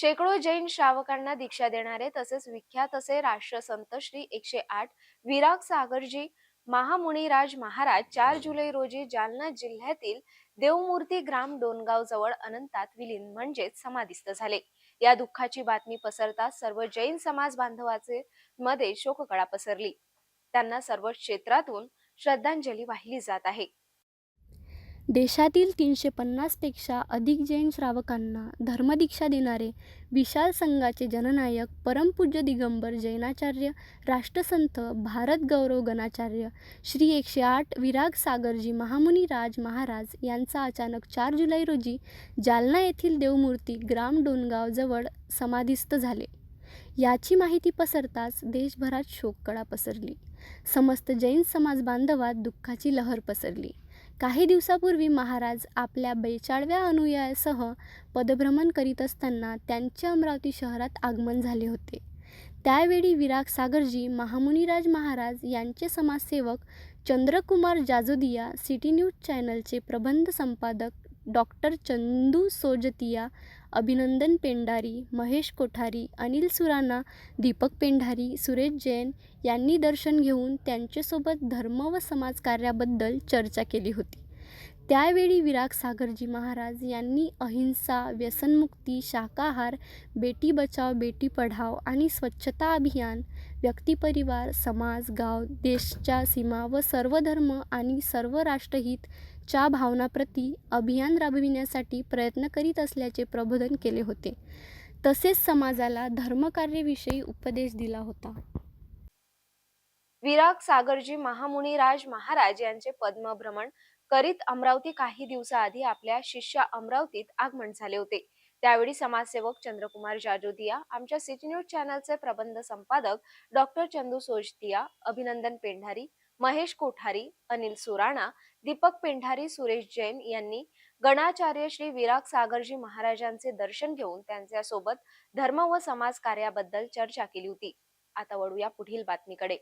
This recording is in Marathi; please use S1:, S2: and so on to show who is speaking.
S1: शेकडो जैन श्रावकांना दीक्षा देणारे तसेच विख्यात असे राष्ट्रसंत श्री एकशे आठ विराग सागरजी महामुनिराज महाराज चार जुलै रोजी जालना जिल्ह्यातील देवमूर्ती ग्राम डोनगाव जवळ अनंतात विलीन म्हणजेच समाधिस्थ झाले. या दुःखाची बातमी पसरताच सर्व जैन समाज बांधवाचे मध्ये शोककळा पसरली. त्यांना सर्व क्षेत्रातून श्रद्धांजली वाहिली जात आहे.
S2: देशातील तीनशे पन्नासपेक्षा अधिक जैन श्रावकांना धर्मदीक्षा देणारे विशाल संघाचे जननायक परमपूज्य दिगंबर जैनाचार्य राष्ट्रसंत भारत गौरव गणाचार्य श्री एकशे आठ विराग सागरजी महामुनी राज महाराज यांचा अचानक चार जुलै रोजी जालना येथील देवमूर्ती ग्राम डोनगावजवळ समाधिस्थ झाले. याची माहिती पसरताच देशभरात शोककळा पसरली. समस्त जैन समाज बांधवात दुःखाची लहर पसरली. काही दिवसापूर्वी महाराज आपल्या बेचाळव्या अनुयायासह पदभ्रमण करीत असताना त्यांचे अमरावती शहरात आगमन झाले होते. त्यावेळी विराग सागरजी महामुनिराज महाराज यांचे समाजसेवक चंद्रकुमार जाजोदिया सिटी न्यूज चॅनलचे प्रबंध संपादक डॉक्टर चंदू सोजतिया अभिनंदन पेंढारी महेश कोठारी अनिल सुराणा दीपक पेंढारी सुरेश जैन यांनी दर्शन घेऊन त्यांच्यासोबत धर्म व समाजकार्याबद्दल चर्चा केली होती. त्यावेळी विराग सागरजी महाराज यांनी अहिंसा व्यसनमुक्ती शाकाहार बेटी बचाव बेटी पढाव आणि स्वच्छता अभियान व्यक्तिपरिवार समाज गाव देशच्या सीमा व सर्व धर्म आणि सर्व राष्ट्रहित च्या भावनाप्रती अभियान राबविण्यासाठी प्रयत्न करीत असल्याचे प्रबोधन केले होते. तसेच समाजाला धर्मकार्याविषयी उपदेश दिला होता.
S1: विराग सागरजी महामुनिराज महाराज यांचे पद्मभ्रमण करीत अमरावती काही दिवसाआधी आपल्या शिष्या अमरावतीत आगमन झाले होते. त्यावेळी समाजसेवक चंद्रकुमार जाजोदिया आमच्या सिटी न्यूज चॅनलचे प्रबंध संपादक डॉक्टर चंदू सोजतिया अभिनंदन पेंढारी महेश कोठारी अनिल सुराणा दीपक पेंढारी सुरेश जैन यांनी गणाचार्य श्री विराग सागरजी महाराजांचे दर्शन घेऊन त्यांच्यासोबत धर्म व समाज कार्याबद्दल चर्चा केली होती. आता वळूया पुढील बातमीकडे.